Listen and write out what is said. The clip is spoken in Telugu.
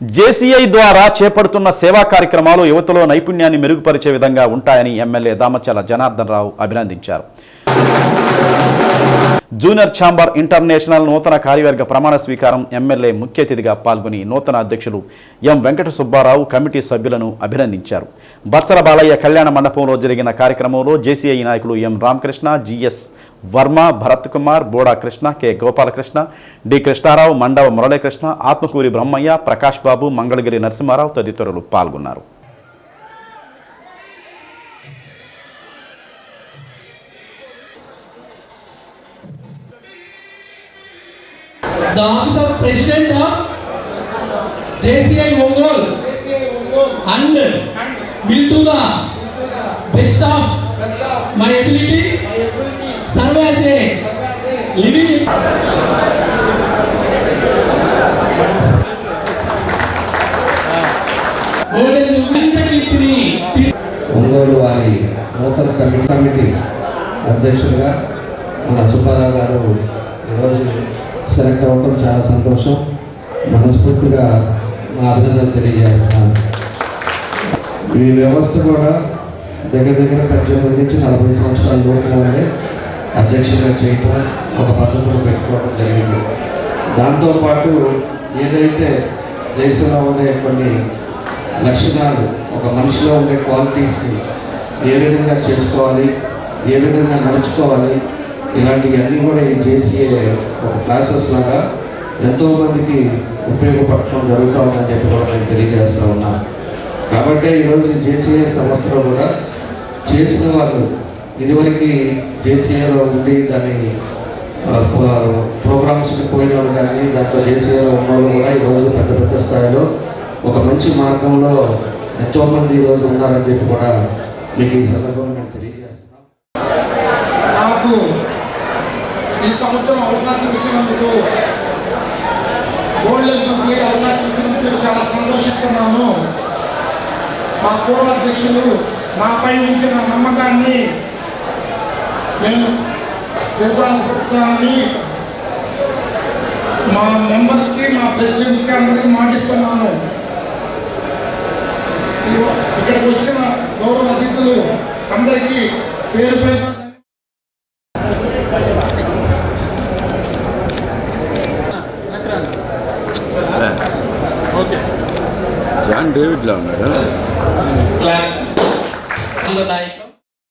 జేసీఐ ద్వారా చేపడుతున్న సేవా కార్యక్రమాలు యువతలో నైపుణ్యాన్ని మెరుగుపరిచే విధంగా ఉంటాయని ఎమ్మెల్యే దామచల జనార్దన్ రావు అభినందించారు. జూనియర్ ఛాంబర్ ఇంటర్నేషనల్ నూతన కార్యవర్గ ప్రమాణ స్వీకారం ఎమ్మెల్యే ముఖ్య అతిథిగా పాల్గొని నూతన అధ్యక్షులు ఎం వెంకట సుబ్బారావు కమిటీ సభ్యులను అభినందించారు. బచ్చల బాలయ్య కళ్యాణ మండపంలో జరిగిన కార్యక్రమంలో జేసీఐ నాయకులు M Ramakrishna GS Varma Bharat Kumar Boda Krishna K Gopalakrishna D Krishnarao Mandava Muralikrishna Atmakuri Brahmaiah Prakash Babu Mangalagiri Narasimharao తదితరులు పాల్గొన్నారు. The office of president of JCI Mongol and will do the best of my ability serve as a living Ongole వారి నూతన కమిటీ కమిటీ అధ్యక్షులుగా మన సుబ్బారావు గారు ఈరోజు సెలెక్ట్ అవ్వటం చాలా సంతోషం. మనస్ఫూర్తిగా మా అభినందన తెలియజేస్తున్నాను. ఈ వ్యవస్థ కూడా దగ్గర దగ్గర పద్దెనిమిది నుంచి నలభై సంవత్సరాల లోపు వాళ్ళే అధ్యక్షుడిగా చేయటం ఒక పద్ధతిలో పెట్టుకోవడం జరిగింది. దాంతోపాటు ఏదైతే దేశంలో ఉండే కొన్ని లక్షణాలు ఒక మనిషిలో ఉండే క్వాలిటీస్ని ఏ విధంగా చేసుకోవాలి ఏ విధంగా నడుచుకోవాలి ఇలాంటివన్నీ కూడా ఈ జేసీఏ ఒక క్లాసెస్ లాగా ఎంతోమందికి ఉపయోగపడటం జరుగుతూ ఉందని చెప్పి కూడా నేను తెలియజేస్తూ ఉన్నాను కాబట్టి ఈరోజు జేసీఏ సంస్థలో కూడా చేసిన వాళ్ళు ఇదివరకు జేసీఏలో ఉండి దాని ప్ర- ప్రోగ్రామ్స్కి పోయిన వాళ్ళు కానీ దాంట్లో జేసీఏలో ఉన్న వాళ్ళు కూడా ఈరోజు పెద్ద పెద్ద స్థాయిలో ఒక మంచి మార్గంలో ఎంతోమంది ఈరోజు ఉన్నారని చెప్పి కూడా మీకు ఈ సందర్భంగా నేను తెలియజేస్తాను ఈ సంవత్సరం అవకాశం ఇచ్చినందుకు గోల్డెన్ జూబ్లీ అవకాశం ఇచ్చినందుకు చాలా సంతోషిస్తున్నాను. మా పూర్వాధ్యక్షులు నాపై ఉంచిన నమ్మకాన్ని నేను తెలుసాలని మా మెంబర్స్కి మా ప్రెసిడెంట్స్కి అందరికీ మాటిస్తున్నాను. ఇక్కడికి వచ్చిన గౌరవ అతిథులు అందరికీ పేరు పేరు జాన్ డేవిడ్ లా ఉన్నాడు క్లాస్